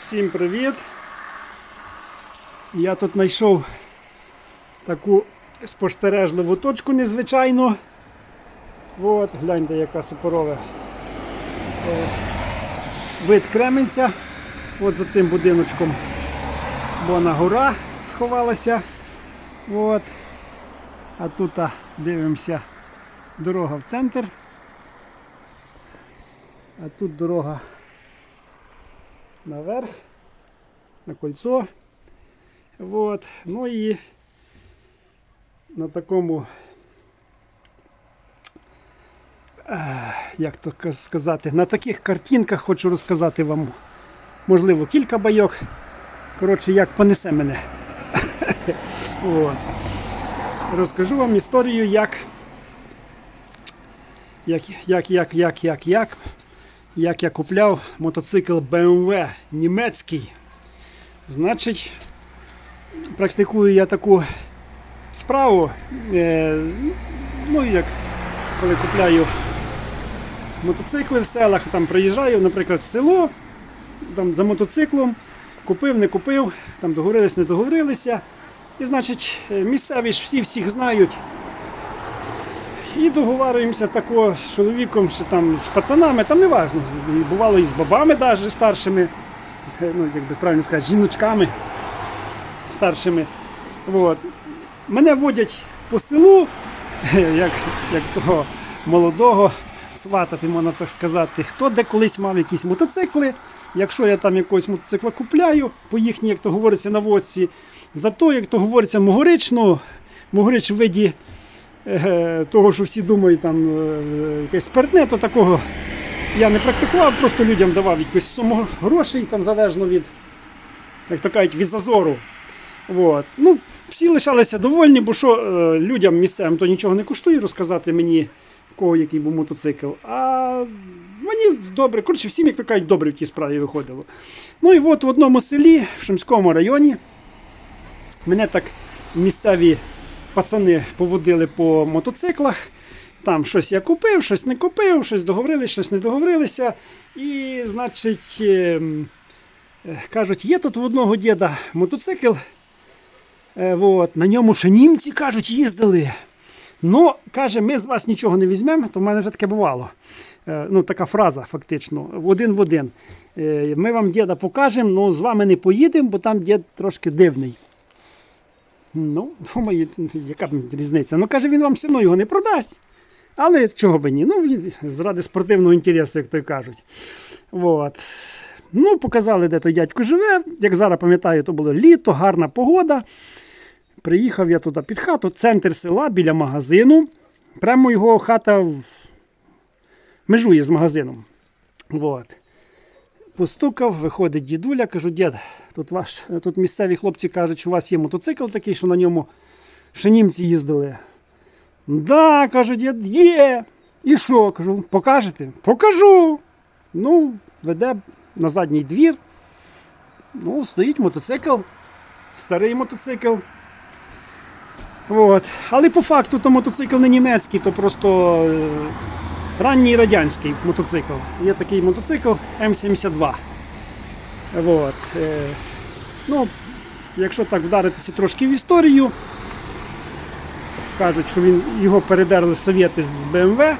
Всім привіт! Я тут знайшов таку спостережливу точку незвичайну. От, гляньте, яка супорова. Вид Кременця. От за цим будиночком Бона гора сховалася. От. А тут дивимося дорога в центр. А тут дорога наверх, на кольцо. Вот. Ну і на такому, як то сказати, на таких картинках хочу розказати вам, можливо, кілька байок. Коротше, як понесе мене. От. Розкажу вам історію, як, як, як, як, як, як, як, як я купляв мотоцикл BMW німецький. Значить, практикую я таку справу. Е, ну, як коли купляю мотоцикли в селах, там приїжджаю, наприклад, в село там, за мотоциклом, купив, не купив, там договорились, не договорилися. І значить, е, місцеві ж всі всіх знають. І договарюємося тако з чоловіком, чи там з пацанами, там не важливо. Бувало і з бабами навіть старшими, з, ну, як би правильно сказати, жіночками старшими. От. Мене водять по селу, як, як того молодого сватати, можна так сказати, хто де колись мав якісь мотоцикли. Якщо я там якогось мотоцикла купляю, по їхній, як то говориться, наводці, зато, як то говориться, могорично, могорич в виді того, що всі думають, там е, якесь спиртне, то такого я не практикував, просто людям давав якусь суму грошей, там залежно від, як то кажуть, від зазору. От. Ну, всі лишалися довольні, бо що е, людям місцевим то нічого не коштує розказати мені, кого який був мотоцикл. А мені добре, коротше, всім, як то кажуть, добре в тій справі виходило. Ну і от в одному селі, в Шумському районі, мене так місцеві пацани поводили по мотоциклах. Там щось я купив, щось не купив, щось договорилися, щось не договорилися. І, значить, ем, е, кажуть, є тут в одного діда мотоцикл. Е, от, на ньому ще німці кажуть, їздили. Ну, каже, ми з вас нічого не візьмемо, то в мене вже таке бувало. Е, ну, така фраза, фактично, один в один. Ми вам діда покажемо, але з вами не поїдемо, бо там дід трошки дивний. Ну, думаю, яка б різниця? Ну, каже, він вам все одно його не продасть. Але чого би ні? Ну, заради спортивного інтересу, як то й кажуть. От. Ну, показали, де той дядько живе. Як зараз пам'ятаю, то було літо, гарна погода. Приїхав я туди під хату, центр села біля магазину. Прямо його хата в- межує з магазином. От. Постукав, виходить дідуля, кажу, дід, тут, ваш, тут місцеві хлопці кажуть, що у вас є мотоцикл такий, що на ньому ще німці їздили. Да, кажу, дід, є. І що? Кажу, покажете? Покажу. Ну, веде на задній двір. Ну, стоїть мотоцикл, старий мотоцикл. От. Але по факту то мотоцикл не німецький, то просто е, ранній радянський мотоцикл. Є такий мотоцикл М72. От. Е, ну, якщо так вдаритися трошки в історію, кажуть, що він, його передерли совєти з БМВ е,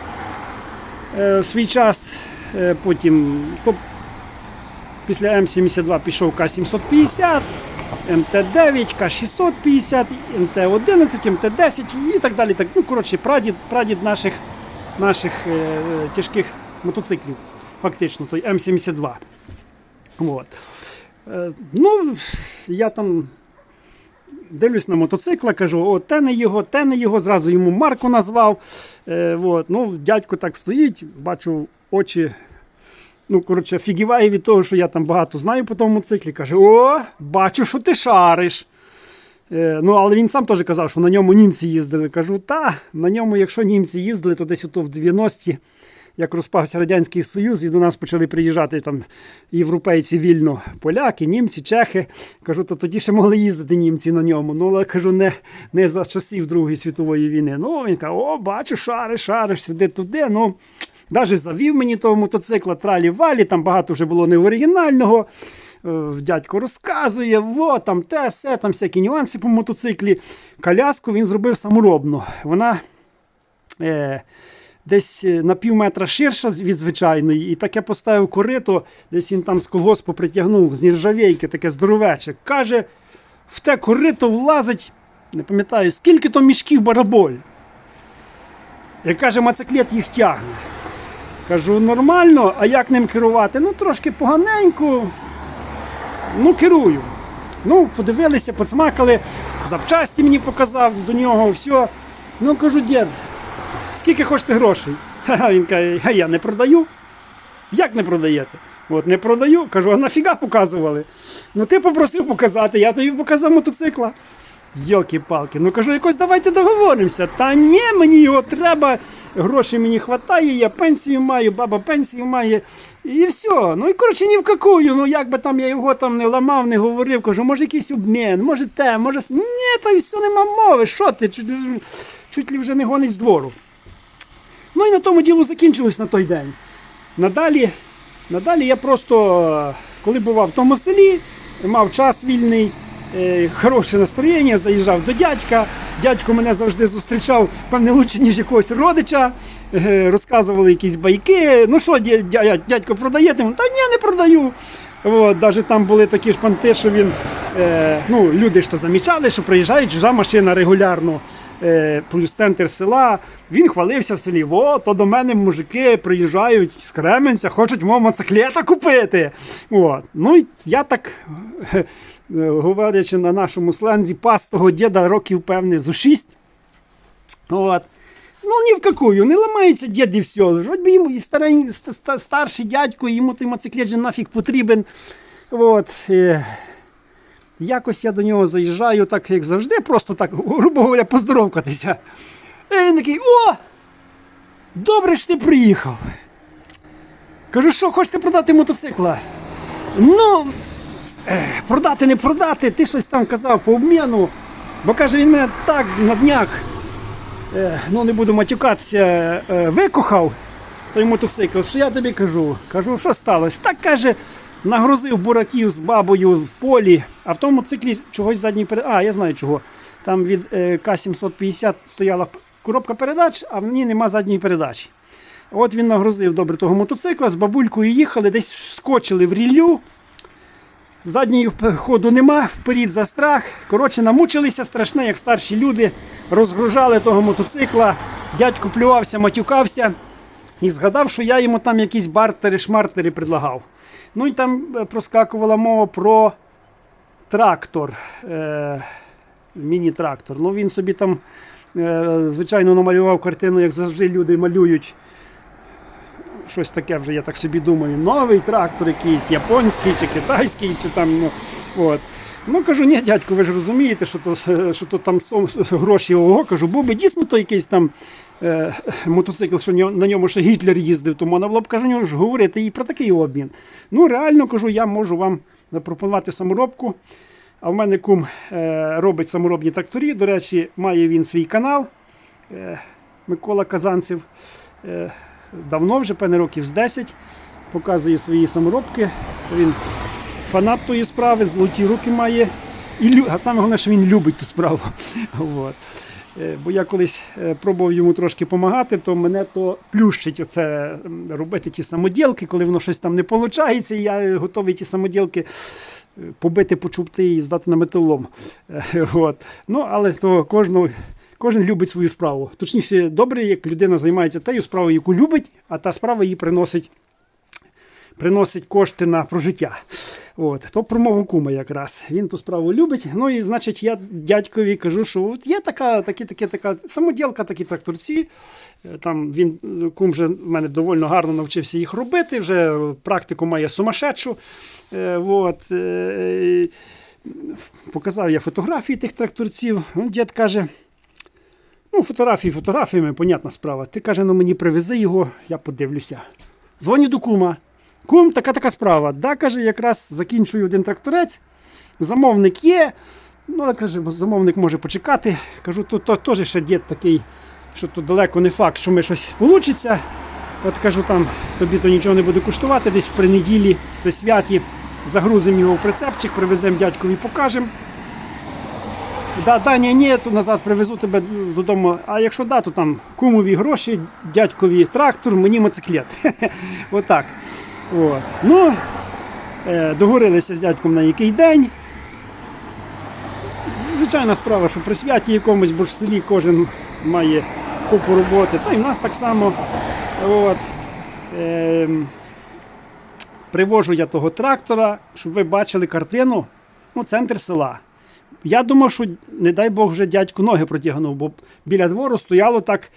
в свій час. Е, потім по- після М72 пішов К750, МТ9, К650, МТ11, МТ10 і так далі. Так, ну, коротше, прадід, прадід наших, наших е, тяжких мотоциклів, фактично, той М72. От. Е, ну, я там дивлюсь на мотоцикла, кажу, о, те не його, те не його, зразу йому марку назвав. Е, ну, дядько так стоїть, бачу очі. Ну, коротше, фігіває від того, що я там багато знаю по тому циклі. Каже: О, бачу, що ти шариш. Е, ну, але він сам теж казав, що на ньому німці їздили. Кажу, та, на ньому, якщо німці їздили, то десь ото в 90-ті, як розпався Радянський Союз, і до нас почали приїжджати там європейці вільно, поляки, німці, чехи. Кажу, то тоді ще могли їздити німці на ньому. Ну, але кажу, не, не за часів Другої світової війни. Ну, він каже, о, бачу, шариш, шариш, сюди туди. Ну, Навіть завів мені того мотоцикла тралі-валі, там багато вже було не оригінального. дядько розказує, во, там те, се, там всякі нюанси по мотоциклі. Коляску він зробив саморобно. Вона е, десь е, на пів метра ширша від звичайної, і таке поставив корито, десь він там з колгоспу притягнув з нержавейки, таке здоровече. Каже, в те корито влазить, не пам'ятаю, скільки то мішків бараболь. Як каже, мацеклет їх тягне. Кажу, нормально, а як ним керувати? Ну, трошки поганенько. Ну, керую. Ну, подивилися, посмакали, запчасті мені показав до нього, все. Ну, кажу, дід, скільки хочете грошей? Ха-ха, він каже, а я не продаю. Як не продаєте? От не продаю. Кажу, а нафіга показували? Ну ти попросив показати, я тобі показав мотоцикла. Йолки-палки, ну кажу, якось давайте договоримося. Та ні, мені його треба, грошей мені вистачає, я пенсію маю, баба пенсію має. І все. Ну і коротше ні в какую. Ну як би там я його там не ламав, не говорив, кажу, може якийсь обмін, може те, може. Ні, та все нема мови. Що ти? Чуть, чуть ли вже не гонить з двору. Ну і на тому діло закінчилось на той день. Надалі, надалі я просто, коли бував в тому селі, мав час вільний, е, хороше настроєння, заїжджав до дядька. Дядько мене завжди зустрічав, певне, лучше, ніж якогось родича. Е, Розказували якісь байки. Ну що, дя- дя- дядько, продаєте? Та ні, не продаю. Навіть там були такі ж панти, що він, е, ну, люди ж то замічали, що приїжджає чужа машина регулярно плюс центр села. Він хвалився в селі. Во, то до мене мужики приїжджають з Кременця, хочуть мого моциклета купити. От. Ну і я так, е, говорячи на нашому слензі, пас того діда років, певне, зо шість. От. Ну, ні в какую, не ламається дід і все. Вроді би йому і старень, старший дядько, йому той моциклет же нафіг потрібен. От. Якось я до нього заїжджаю, так як завжди, просто так, грубо говоря, поздоровкатися. І він такий: о! Добре ж ти приїхав. Кажу, що хочете продати мотоцикла? Ну, е, продати, не продати, ти щось там казав по обміну. Бо каже, він мене так на днях, е, ну не буду матюкатися, е, викохав той мотоцикл, що я тобі кажу. Кажу, що сталося? Так каже, нагрузив бураків з бабою в полі, а в тому циклі чогось задній передач. А, я знаю чого. Там від е, К-750 стояла коробка передач, а в ній нема задньої передачі. От він нагрузив добре того мотоцикла, з бабулькою їхали, десь вскочили в ріллю. Заднього п- ходу нема, вперед за страх. Коротше, намучилися страшне, як старші люди, розгружали того мотоцикла. Дядько плювався, матюкався і згадав, що я йому там якісь бартери, шмартери предлагав. Ну і там е, проскакувала мова про трактор, е, міні-трактор. Ну він собі там, е, звичайно, намалював картину, як завжди люди малюють. Щось таке вже, я так собі думаю, новий трактор якийсь, японський чи китайський, чи там. Ну, от. Ну кажу, ні, дядько, ви ж розумієте, що то, що то там гроші ого. Кажу, був би дійсно то якийсь там е, мотоцикл, що на ньому ще Гітлер їздив, то можна було б кажу, ж говорити і про такий обмін. Ну, реально кажу, я можу вам запропонувати саморобку. А в мене кум е, робить саморобні тракторі. До речі, має він свій канал е, Микола Казанцев. Е, давно, вже певне років з 10, показує свої саморобки. Він фанат тої справи, золоті руки має. І, а саме головне, що він любить ту справу. От. Е, Бо я колись е, пробував йому трошки допомагати, то мене то плющить оце робити ті самоділки, коли воно щось там не виходить, і я готовий ті самоділки е, побити, почупти і здати на металолом. Е, От. Ну, але то кожного. Кожен любить свою справу. Точніше, добре, як людина займається тією справою, яку любить, а та справа їй приносить, приносить кошти на прожиття. От, то про мого кума якраз. Він ту справу любить. Ну і значить, я дядькові кажу, що от є така, такі, такі, така самоділка, такі тракторці. Е, Там він кум вже в мене доволі гарно навчився їх робити. Вже практику має сумасшедшу. Е, от, е, показав я фотографії тих тракторців. Дід каже. Ну, фотографії фотографіями, понятна справа. Ти каже, ну мені привези його, я подивлюся. Дзвоню до кума. Кум, така така справа. Да, каже, якраз закінчую один тракторець. Замовник є. Ну, каже, замовник може почекати. Кажу, тут теж ще дід такий, що тут далеко не факт, що ми щось вийде. От кажу, там тобі то нічого не буде коштувати, десь при неділі, при святі загрузимо його в прицепчик, привеземо дядькові, покажемо. Да, да, ні, ні, то назад привезу тебе додому. А якщо да, то там кумові гроші, дядькові трактор, мені мотоциклет. Отак. От. Ну, е, договорилися з дядьком на який день. Звичайна справа, що при святі якомусь, бо ж в селі кожен має купу роботи. Та й в нас так само. От. Ем, привожу я того трактора, щоб ви бачили картину. Ну, центр села. Я думав, що, не дай Бог, вже дядьку ноги протягнув, бо біля двору стояло так,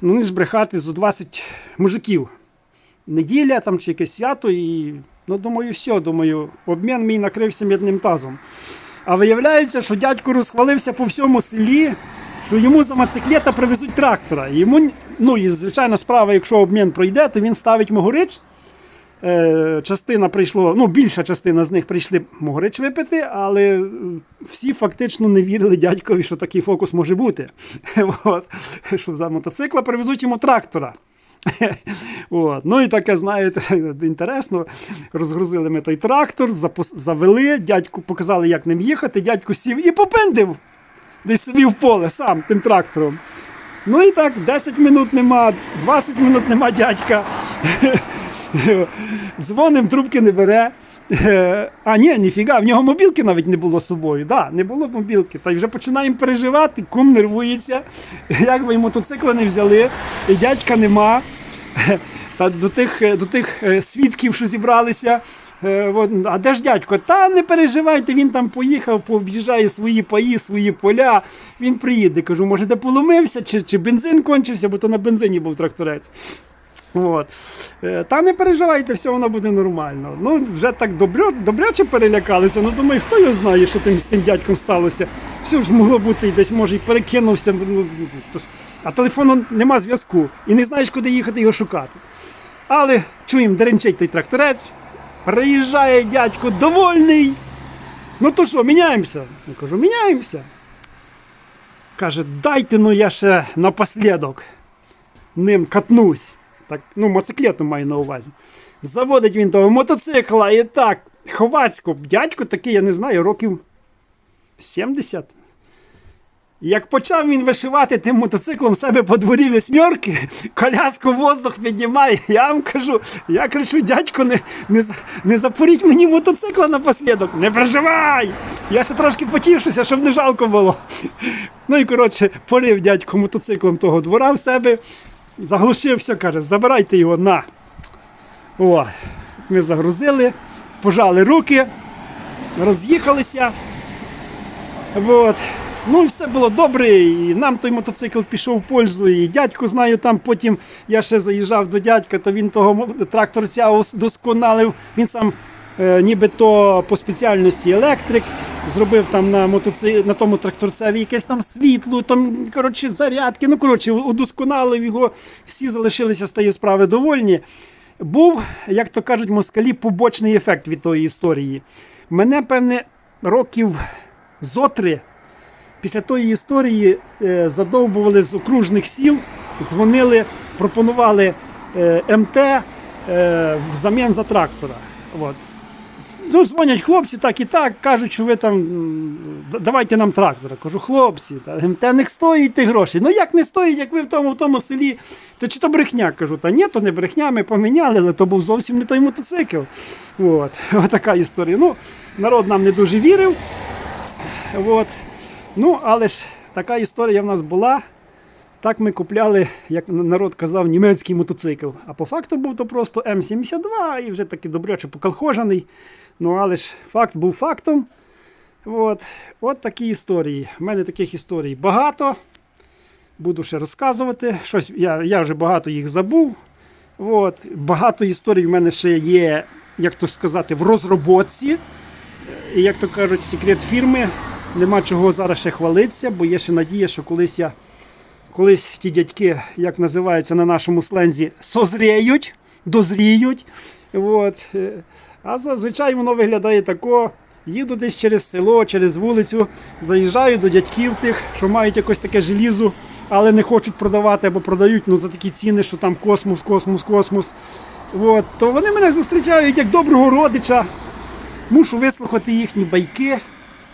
ну не збрехати, зо 20 мужиків. Неділя там чи якесь свято, і ну, думаю, все, думаю, обмін мій накрився мідним тазом. А виявляється, що дядько розхвалився по всьому селі, що йому за мотоциклета привезуть трактора. Йому, ну і звичайна справа, якщо обмін пройде, то він ставить могорич. Е, частина прийшло, ну більша частина з них прийшли могорич випити, але е, всі фактично не вірили дядькові, що такий фокус може бути. Що за мотоцикла привезуть йому трактора. От. Ну і таке, знаєте, інтересно. Розгрузили ми той трактор, завели, дядьку показали, як ним їхати. Дядько сів і попиндив. десь собі в поле сам тим трактором. Ну і так, 10 минут нема, 20 минут нема дядька. Дзвоним, трубки не бере. А ні, ніфіга, в нього мобілки навіть не було з собою. Да, не було мобілки. Та й вже починаємо переживати, кум нервується. Як би й мотоцикла не взяли, і дядька нема. Та до тих, до тих е, свідків, що зібралися. е, А де ж дядько? Та не переживайте, він там поїхав, пооб'їжджає свої паї, свої поля. Він приїде. Кажу, може, де поломився, чи, чи бензин кончився, бо то на бензині був тракторець. От. Е, Та не переживайте, все воно буде нормально. Ну, вже так добря, добряче перелякалися. Ну, думаю, хто його знає, що тим, з тим дядьком сталося. Все ж могло бути і десь, може, і перекинувся. Ну, то а телефону нема зв'язку. І не знаєш, куди їхати його шукати. Але чуємо, деренчить той тракторець. Приїжджає дядько довольний. Ну то що, міняємося? Я кажу, міняємося. Каже, дайте ну я ще напослідок ним катнусь. Так, ну, мотоциклету маю на увазі. Заводить він того мотоцикла і так, хвацько, дядько такий, я не знаю, років 70. Як почав він вишивати тим мотоциклом себе по дворі вісьмерки, коляску воздух піднімає, я вам кажу, я кричу, дядько, не, не, не запоріть мені мотоцикла напослідок, не переживай! Я ще трошки потішуся, щоб не жалко було. Ну і коротше, полив дядько мотоциклом того двора в себе, заглушився, каже, забирайте його на. О, ми загрузили, пожали руки, роз'їхалися. Вот. Ну все було добре, і нам той мотоцикл пішов в пользу, і дядьку знаю, там потім я ще заїжджав до дядька, то він того тракторця досконалив. Він сам е, нібито по спеціальності електрик, зробив там на мотоци... на тому тракторцеві якесь там світло, там коротше, зарядки. Ну, коротше, удосконалив його, всі залишилися з тієї справи довольні. Був, як то кажуть, москалі, побочний ефект від тої історії. Мене, певне, років зотри після тої історії е, задовбували з окружних сіл, дзвонили, пропонували е, МТ е, взамін за трактора. От. Ну, дзвонять хлопці так і так, кажуть, що ви там давайте нам трактора. Кажу, хлопці, та не стоїть тих грошей. Ну як не стоїть, як ви в тому, в тому селі, то чи то брехня? Кажу, та ні, то не брехня, ми поміняли, але то був зовсім не той мотоцикл. От, от така історія. Ну, народ нам не дуже вірив. От. Ну, але ж така історія в нас була. Так ми купляли, як народ казав, німецький мотоцикл. А по факту був то просто М72 і вже такий добряче поколхожений. Ну, але ж факт був фактом. От, от такі історії. У мене таких історій багато. Буду ще розказувати. Щось, я, я вже багато їх забув. От, багато історій в мене ще є, як то сказати, в розробці. Як то кажуть, секрет фірми. Нема чого зараз ще хвалитися, бо є ще надія, що колись я колись ті дядьки, як називається на нашому слензі, созріють, дозріють. От. е, А зазвичай воно виглядає тако. Їду десь через село, через вулицю, заїжджаю до дядьків тих, що мають якось таке желізо, але не хочуть продавати або продають ну, за такі ціни, що там космос, космос, космос. От. То вони мене зустрічають як доброго родича. мушу вислухати їхні байки.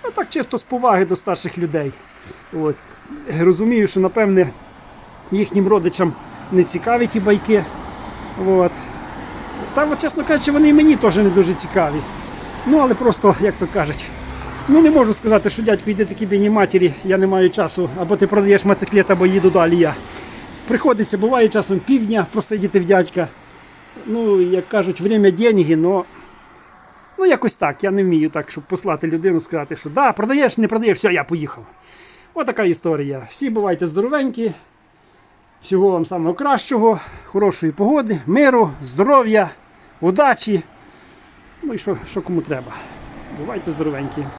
Ну так чисто з поваги до старших людей. От. Розумію, що напевне їхнім родичам не цікаві ті байки. От. Та, от, чесно кажучи, вони і мені теж не дуже цікаві. Ну, але просто, як то кажуть, ну не можу сказати, що дядько йде такі бідні матері, я не маю часу, або ти продаєш моциклет, або їду далі я. Приходиться, буває часом півдня просидіти в дядька. Ну, як кажуть, время деньги, но ну якось так. Я не вмію так, щоб послати людину, сказати, що да, продаєш, не продаєш, все, я поїхав. Отака історія. Всі бувайте здоровенькі. Всього вам самого кращого, хорошої погоди, миру, здоров'я, удачі. Ну і що, що кому треба. Бувайте здоровенькі.